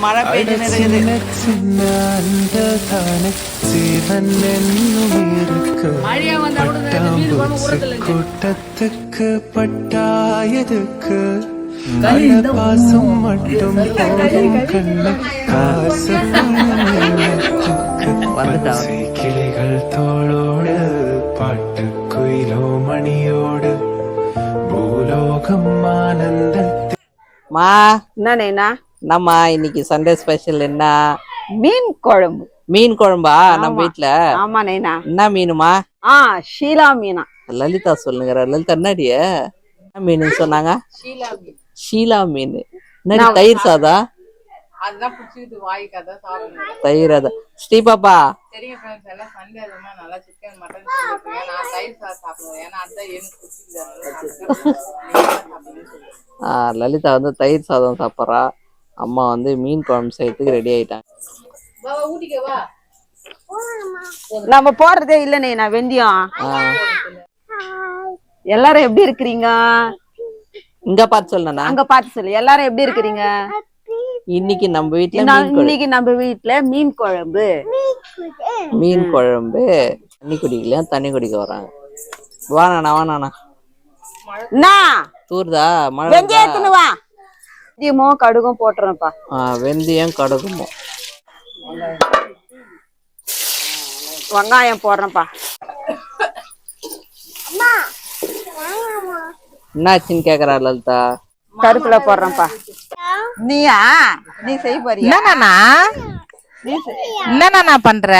மழை பட்டாம்பூச்சி கூட்டத்துக்கு பட்டாயதுக்கு? பாசம் மட்டும் போதும் கண்ணு. காசு வந்துட்டா. மா என்ன? நைனா என்னம்மா இன்னைக்கு சண்டே ஸ்பெஷல் என்ன? மீன் குழம்பு. மீன் குழம்பா? நம்ம. வீட்ல? ஆமா நைனா என்ன மீனுமா? ஆ ஷீலா மீனா. லலிதா சொல்லுங்கிற லலிதா என்னடிய என்ன மீன் சொன்னாங்க? ஷீலா மீன். என்னடி நான் தயிர் சாதா? அதுதான் பிடிச்சிக்கிட்டு வாய்க்கு அதான் சாப்பிடணும் தயிர் அதான் ஸ்ரீபாப்பா சரிங்க ஃப்ரெண்ட்ஸ் எல்லாம் சண்டே அதுமா நல்லா சிக்கன் மட்டன் சொல்லிருக்கீங்க நான் தயிர் சாதம் சாப்பிடுவேன். ஏன்னா அதுதான் எனக்கு பிடிச்சிக்குது சாப்பிடுவேன் லலிதா வந்து தயிர் சாதம் சாப்பிட்றா. அம்மா வந்து மீன் குழம்பு செய்யறதுக்கு ரெடி ஆயிட்டாங்க. வா வா ஊட்டிக்க வா. நம்ம போறதே இல்ல நைனா வெந்தியம் எல்லாரும் எப்படி இருக்கிறீங்க? இங்க பார்த்து சொல்லணா அங்க பாத்து சொல்லு. எல்லாரும் எப்படி இருக்கிறீங்க? இன்னைக்கு நம்ம வீட்ல நான் மீன் குழம்பு. இன்னைக்கு நம்ம வீட்ல மீன் குழம்பு. மீன் குழம்பு. தண்ணி குடிக்கலையா? தண்ணி குடிக்க வராங்க. வாணாண்ணா வாணாண்ணா தூர்தா? மழை வெந்தயம் வா. வெந்தயமும் கடுகும் போட்டுறேன்ப்பா. வெந்தயம் கடுகுமோ. வெங்காயம் போடுறேன்ப்பா. என்னாச்சுன்னு கேக்குறா லலிதா? கருப்புல போடுறேன்ப்பா. நீயா? நீ செய்ய போறியா என்னண்ணா? என்னண்ணா பண்ற?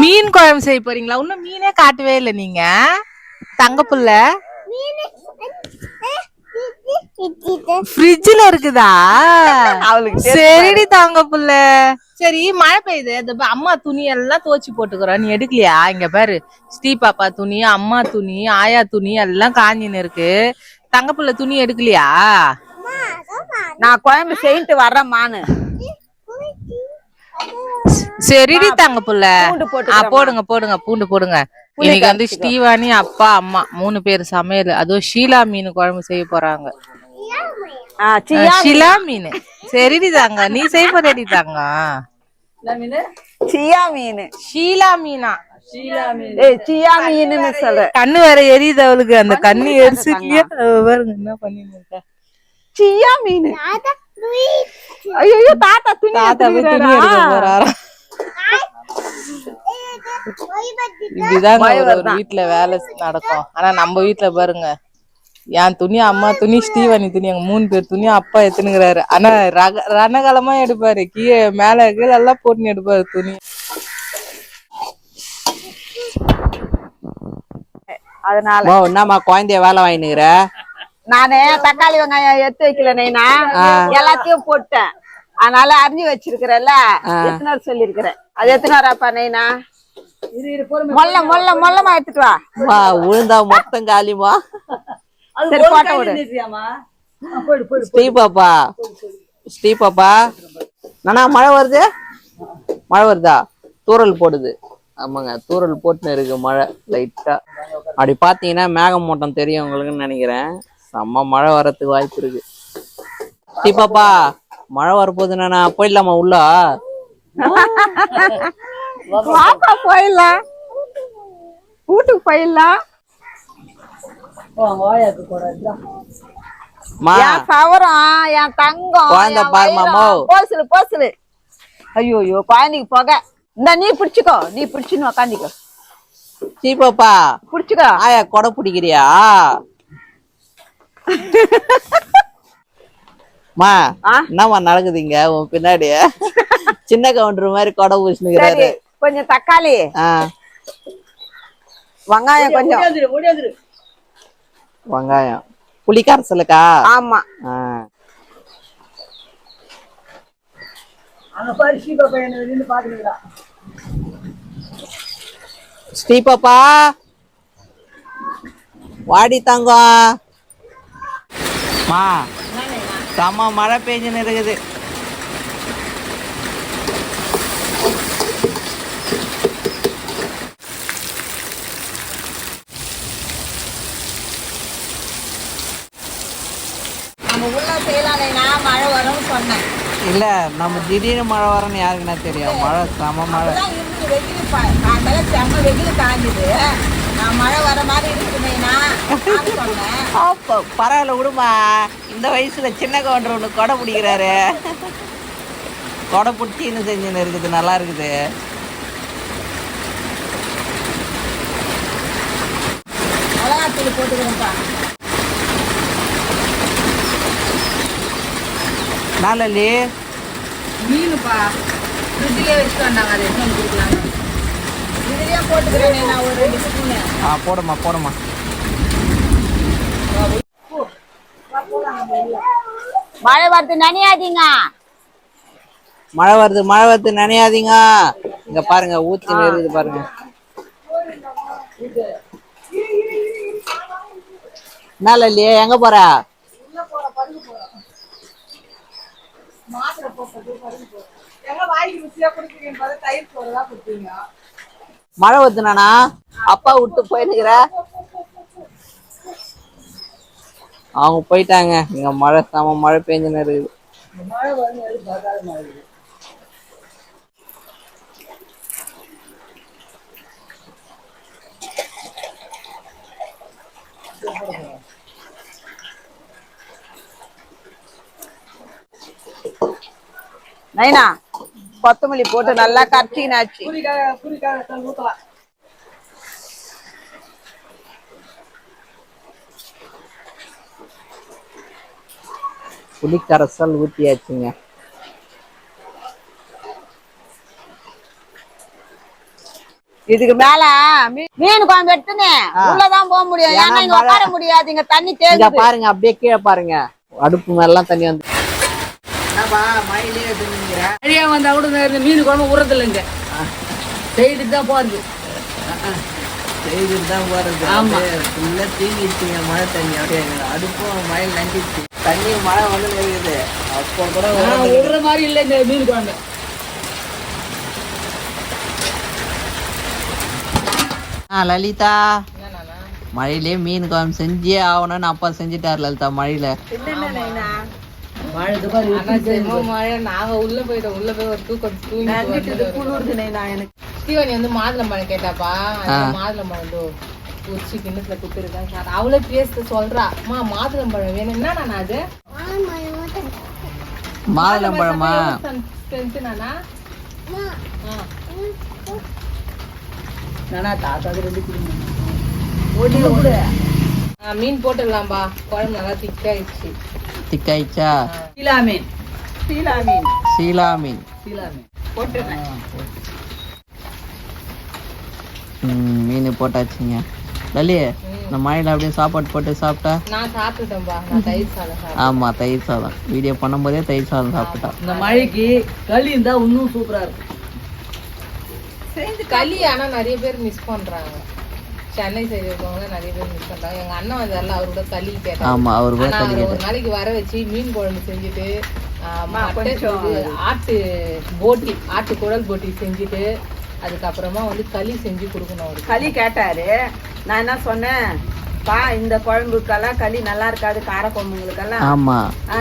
மீன் குழம்பு செய்ய போறீங்களா? இன்னும் மீனே காட்டவே இல்லை நீங்க. தங்க புள்ள ஃப்ரிட்ஜ்ல இருக்குதா? அவளுக்கு சரிடி தாங்க புள்ள சரி மழை பெய்யுது. இந்த அம்மா துணி எல்லாம் துவச்சு போட்டுக்கிறோம். நீ எடுக்கலையா? இங்க பாரு. ஸ்ரீ பாப்பா துணி அம்மா துணி ஆயா துணி எல்லாம் காஞ்சின்னு இருக்கு. தங்க புள்ள துணி எடுக்கலையா? நான் குழம்பு செய்யிட்டு வர்றேம்மான்னு. சரிடி தாங்க புள்ள போடுங்க போடுங்க பூண்டு போடுங்க. இன்னைக்கு வந்து. ஸ்ரீவாணி அப்பா அம்மா மூணு பேர் சமையல். அதுவும் ஷீலா மீன் குழம்பு செய்ய போறாங்க. ஷீலா மீன். சரிடி தாங்க நீ செய்ய போறடி தாங்க. சியா மீன். ஷீலா மீனா. சியா சொல்ற? கண்ணு வேற எரியுது அவளுக்கு. அந்த கண்ணு எரிச்சுக்கலையா பாருங்க என்ன பண்ணிட்டு இருக்கா சியா மீன் ஐயோ தாத்தா துணி தாத்தா துணி எடுக்க இப்படிதாங்க ஒரு வருதா? வீட்டுல வேலை நடக்கும். ஆனா நம்ம வீட்டுல பாருங்க. என் துணி அம்மா துணி ஸ்ரீவாணி துணி எங்க மூணு பேர் துணி அப்பா எடுத்துனுங்கிறாரு ஆனா ரக ரணகலமா எடுப்பாரு. கீழே மேல கீழே எல்லாம் போட்டுன்னு எடுப்பாரு துணி. அதனால ஓ என்னம்மா குழந்தைய வேலை வாங்கினுக்கிற? நானு தக்காளி வெங்காயம் எடுத்து வைக்கல நைனா. எல்லாத்தையும் போட்டேன். அதனால அரிஞ்சு வச்சிருக்கிறேன்ல எத்தனை சொல்லிருக்கிறேன் அது எத்தனை வராப்பா நைனா மொல்ல மொல்ல மொல்லமா எடுத்துட்டு வா. வா உழுந்தா மொத்தம் காலிமா சரி போட்ட விடு. ஸ்ரீ பாப்பா ஸ்ரீ பாப்பா நானா மழை வருது? மழை வருதா? தூறல் போடுது. ஆமாங்க தூறல் போட்டுன்னு இருக்கு மழை லைட்டா அப்படி பாத்தீங்கன்னா மேகமூட்டம் தெரியும் உங்களுக்குன்னு நினைக்கிறேன். செம்ம மழை வரதுக்கு வாய்ப்பு இருக்கு. ஸ்ரீ பாப்பா மழை வரப்போகுது நானா? போயிடலாமா உள்ள? போயிடலாம் வீட்டுக்கு போயிடலாம் குழந்தை பாரும்மா, போசுலு. ஐயோ ஐயோ குழந்தைக்கு போக. இந்த நீ பிடிச்சுக்கோ. நீ பிடிச்சுன்னு உக்காந்திக்கோ. ஸ்ரீ பாப்பா. பிடிச்சுக்கோ. ஆயா கொடை பிடிக்கிறியா? மா ஆ? என்னம்மா நடக்குதுங்க? உன் பின்னாடி சின்ன கவுண்டர் மாதிரி கொடை பூசினுக்கிறாரு. கொஞ்சம் தக்காளி. வெங்காயம் கொஞ்சம். வெங்காயம். புளி கரைசலுக்கா ஆமா. ஸ்ரீ பாப்பா வாடி தங்கம். மா மழை பெஞ்சுன்னு இருக்குது. நம்ம உள்ள செய்யலாம் மழை வரும்னு சொன்னேன். இல்ல நம்ம திடீர்னு மழை வரும்னு யாருக்குன்னா தெரியும் மழை செம மழை. வெயில் காலையில செம்ம வெயில் காஞ்சுது. மழை வர மாதிரி சொன்னேன். அப்போ பரவாயில்ல விடுமா. இந்த வயசுல சின்ன கவுண்டர் ஒன்று கொடை பிடிக்கிறாரு. கொடை பிடிச்சி இன்னும் செஞ்சுன்னு இருக்குது நல்லா இருக்குது. மிளகாத்தூள் போட்டுக்கிறேன்ப்பா. நாளி மீனுப்பா. ஃப்ரிட்ஜிலே வச்சுட்டு வந்தாங்க அதை எடுத்து வந்து கொடுக்கலாம் இதுலயே போட்டுக்கிறேன் நைனா ஒரு ரெண்டு ஸ்பூனு. ஆ போடுமா போடுமா மழை வருது நனையாதீங்க. மழை வருது மழை வருது நினையாதீங்க. இங்க பாருங்க ஊத்தி இருக்குது பாருங்க. என்ன இல்லையே எங்க போற? மழை நானா அப்பா விட்டு போயிருக்கிற? அவங்க போயிட்டாங்க. இங்க மழை செம மழை பெஞ்சுன்னு இருக்குது. நைனா கொத்தமல்லி போட்டு நல்லா கரைச்சிக்கினாச்சு புளிக்கரைசல் ஊத்தியாச்சுங்க. இதுக்கு மேல மீன் குழம்பு எடுத்துன்னு உள்ளதான் போக முடியும். ஏன்னா இங்க உட்கார முடியாது இங்க தண்ணி தேங்குது. பாருங்க அப்படியே கீழே பாருங்க. அடுப்பு மேலாம் தண்ணி வந்து மழையா வந்தா கூட இந்த மீன் குழம்பு உரத்துல இங்க செய்துட்டு தான் போறது. செய்துட்டு தான் போறது. ஆமா. ஃபுல்லாக தீங்கிடுச்சுங்க மழை தண்ணி. அப்படியே அடுப்பும் மழையில் நஞ்சிச்சு தண்ணி மழை வந்து இருக்குது அப்போ கூட விடுற மாதிரி இல்லை இந்த மீன் குழம்பு. ஆ லலிதா. மழையிலே மீன் குழம்பு செஞ்சே ஆகணும்னு அப்பா செஞ்சுட்டாரு லலிதா மழையில. மழை நாங்க உள்ள போயிட்டோம் உள்ள போய் ஒரு தூக்கம் தூங்கி நைனா எனக்கு. ஸ்ரீவாணி வந்து மாதுளம்பழம் கேட்டாப்பா. அந்த மாதுளம்பழம் வந்து உச்சி கிண்ணத்துல குத்துருக்கேன் சார் அவளே பேச சொல்றா. அம்மா மாதுளம்பழம் வேணும். என்ன நான் அது? மாதுளம்பழமா ஸ்ட்ரென்த் நானா நானா தாத்தா ரெண்டு குடும்பம். ஆ, மீன் போட்டுடலாம்பா. குழம்பு நல்லா திக்காயிடுச்சு திக்காயிச்சா சீலா மீன் சீலா மீன் போட்டாச்சுங்க. லலி இந்த மழையில அப்படியே சாப்பாடு போட்டு சாப்பிட்டா? நான் சாப்பிட்டுட்டேன்பா. நான் தயிர் சாதம் சாப்பிட்டேன். ஆமா தயிர் சாதம். வீடியோ பண்ணும்போதே தயிர் சாதம் சாப்பிட்டா. இந்த மழைக்கு களி இருந்தா இன்னும் சூப்பரா இருக்கும். களி ஆனா நிறைய பேர் மிஸ் பண்றாங்க. சென்னை சைடு இருக்கவங்க நிறைய பேர் மிஸ் பண்றாங்க. எங்க அண்ணன் வந்தார்ல அவரு கூட களி கேட்டாரு. ஆமா அவர் கூட அவரை ஒரு கேட்டார். நாளைக்கு வர வச்சு மீன் குழம்பு செஞ்சுட்டு ஆட்டு போட்டி ஆட்டு குடல் போட்டி செஞ்சுட்டு அதுக்கப்புறமா வந்து களி செஞ்சு கொடுக்கணும் அவருக்கு. களி கேட்டாரு. நான் என்ன சொன்னேன்? பா இந்த குழம்புக்கெல்லாம் களி நல்லா இருக்காது கார குழம்புங்களுக்கெல்லாம் ஆமா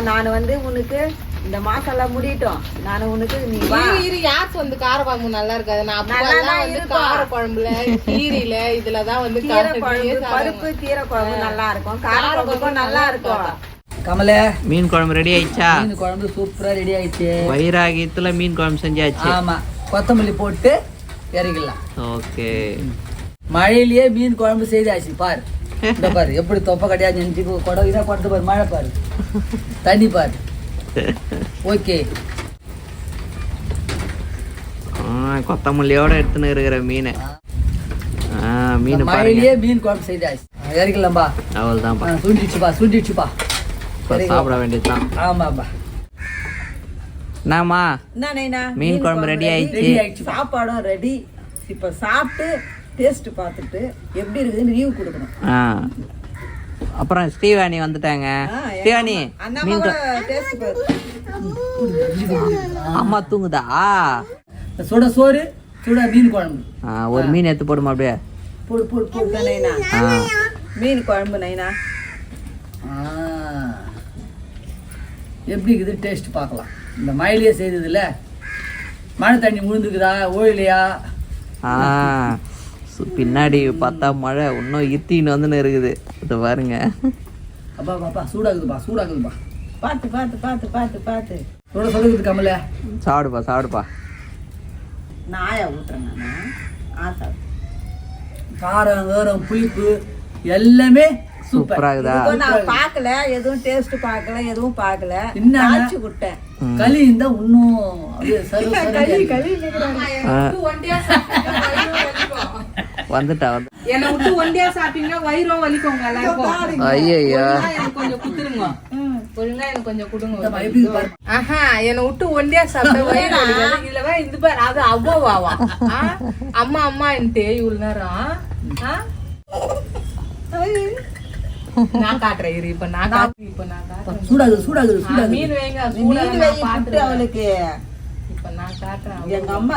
நான் வந்து உனக்கு இந்த மாசெல்லாம் முடியட்டும் நான் உனக்கு நீ வா. இரு, யாருக்கு வந்து கார குழம்பு நல்லா இருக்காது? நான் அப்பெல்லாம் வந்து. கார குழம்புல கீரையில இதுலதான் வந்து கீரை குழம்பு. பருப்பு கீரை குழம்பு நல்லா இருக்கும். கார குழம்புக்கும் நல்லா இருக்கும். கமலே மீன் குழம்பு ரெடி ஆயிடுச்சா? மீன் குழம்பு சூப்பரா ரெடி ஆயிடுச்சு. வைராகியத்துல மீன் குழம்பு செஞ்சாச்சு. ஆமா. கொத்தமல்லி போட்டு இறக்கிடலாம். ஓகே. மழையிலேயே மீன் குழம்பு செய்தாச்சு பாரு. பாரு எப்படி தொப்பை கிடையாது நினைச்சு குடம் இதாக கொண்டு பாரு மழை பாரு. தண்ணி பாரு. ஓகே. கொத்தமல்லியோட எடுத்துன்னு இருக்கிற மீன். மீன் மழையிலேயே மீன் குழம்பு செய்தாச்சு. இறக்கலாம்பா அவள் தான்ப்பா சுண்டிடுச்சுப்பா சுண்டிடுச்சுப்பா சாப்பிட வேண்டியதுதான். ஆமாப்பா என்னம்மா? மீன் குழம்பு ரெடி ஆயிடுச்சு. சாப்பாடும் ரெடி இப்ப சாப்பிட்டு டேஸ்ட் பார்த்துட்டு எப்படி இருக்குதுன்னு ரிவ்யூ கொடுக்கணும். அப்புறம் ஸ்ரீவாணி வந்துட்டாங்க. ஸ்ரீவாணி மீன் அம்மா தூங்குதா? சுட சோறு சுட மீன் குழம்பு. ஆ, ஒரு மீன் எடுத்து போடுமா அப்படியே? போடு போடு போடு. நைனா. ஆ. மீன் குழம்பு நைனா. ஆ. எப்படி இருக்குது டேஸ்ட் பார்க்கலாம். இந்த மழையிலேயே செய்ததுல மழை தண்ணி முழுந்துக்குதா ஓயிலையா? பின்னாடி பார்த்தா மழை இன்னும் இத்தின்னு வந்துன்னு இருக்குது இது பாருங்க. அப்பா பாப்பா சூடாகுதுப்பா சூடாகுதுப்பா. பார்த்து பார்த்து பார்த்து பார்த்து பார்த்து சொல்ல சொல்லுது கமல சாப்பிடுப்பா சாப்பிடுப்பா. நாயா ஆசை காரம் வேரம் புளிப்பு எல்லாமே சூப்பர். சூப்பரா இருக்குதா? இதுக்கும் நான் பார்க்கல எதுவும் டேஸ்ட் பார்க்கல எதுவும் பார்க்கல? காய்ச்சி விட்டேன் களி இருந்தா இன்னும் அப்படியே களி ஆ, ஒண்டியா சாப்பிட்டீங்கன்னா வயிறும் வலிக்கும். வந்துட்டா வந்து. என்னை விட்டு ஒண்டியா சாப்பிட்டீங்கன்னா வயிறும் வலிக்குங்க எல்லாருக்கும். ஐயோ எனக்கு கொஞ்சம் குத்துருங்க ஒழுங்கா எனக்கு கொஞ்சம் கொடுங்க. ஆஹா என்னை விட்டு ஒண்டியா சாப்பிட்ட வயிறு வலிக்காது. இதுல இது பாரு அது அவ்வாவா ஆ? அம்மா அம்மான்ட்டு இவ்வளவு நேரம். ஆ? நான் காட்டுறேன் இரு இப்ப நான் காட்டுறேன் இப்ப நான் காட்டுறேன். சூடாகுது மீன் வைங்க மீன் சூடா வை நான் புட்டு பாத்துறேன். அவளுக்கு. இப்ப நான் காட்டுறேன் எங்க அம்மா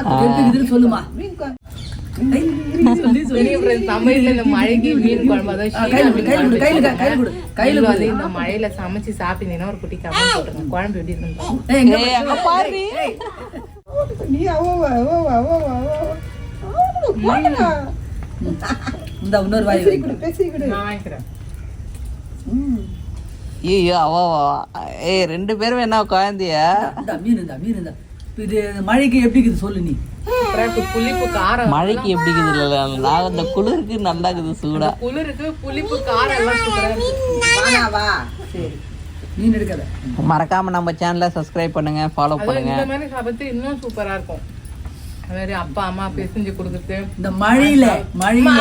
சொல்லுமா. தமிழ்ல இந்த மழைக்கு மீன் குழம்பு அதாவது மீன் குழம்பு இந்த மழையில சமைச்சு சாப்பிட்டீங்கன்னா ஒரு குட்டி கமெண்ட் குழம்பு எப்படி இருக்குன்னு ஏய், இந்த இன்னொரு வாய் வாங்கிக்கிறேன் ஐயோ அவ. ஏய் ரெண்டு பேரும் என்ன குழந்தைய இந்த மீன் இந்த மீன் இந்த. இது மழைக்கு எப்படி இருக்குது சொல்லு நீ. புளிப்பு காரம் மழைக்கு எப்படி இருக்குது நான் இந்த குளிருக்கு நல்லா இருக்குது சூடா குளிருக்கு புளிப்பு காரம் சரி. மீன் எடுக்காத. மறக்காம நம்ம சேனலை சப்ஸ்கிரைப் பண்ணுங்க ஃபாலோ பண்ணுங்க. இந்த மாதிரி சாப்பிட்டு இன்னும் சூப்பரா இருக்கும். அது மாதிரி அப்பா அம்மா பிசைஞ்சு கொடுக்குறது. இந்த மழையில. மழையில.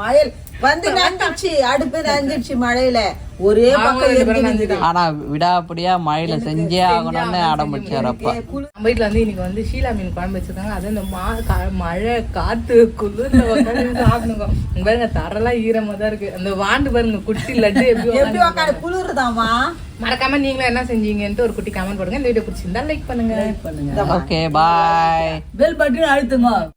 மழையில். வந்து நஞ்சிடுச்சு அடுப்பு நஞ்சிடுச்சு மழையில. ஒரே பக்கம் ஆனா விடாப்படியா மழையில செஞ்சே ஆகணும்னு அடம் பிடிச்சாரு அப்பா நம்ம வந்து இன்னைக்கு வந்து ஷீலா மீன் குழம்பு வச்சிருக்காங்க. அது இந்த மா மழை காத்து குளிர்ல உட்காந்து சாப்பிடுங்க. பாருங்க தரெல்லாம் ஈரமா தான் இருக்கு. அந்த வாண்டு பாருங்க குட்டி லட்டு எப்படி உக்காந்து குளிருதாமா மறக்காம நீங்களும் என்ன செஞ்சீங்கன்ட்டு ஒரு குட்டி கமெண்ட் போடுங்க. இந்த வீடியோ பிடிச்சிருந்தா லைக் பண்ணுங்க. பண்ணுங்க. ஓகே பாய் பெல் பட்டன் அழுத்துங்க.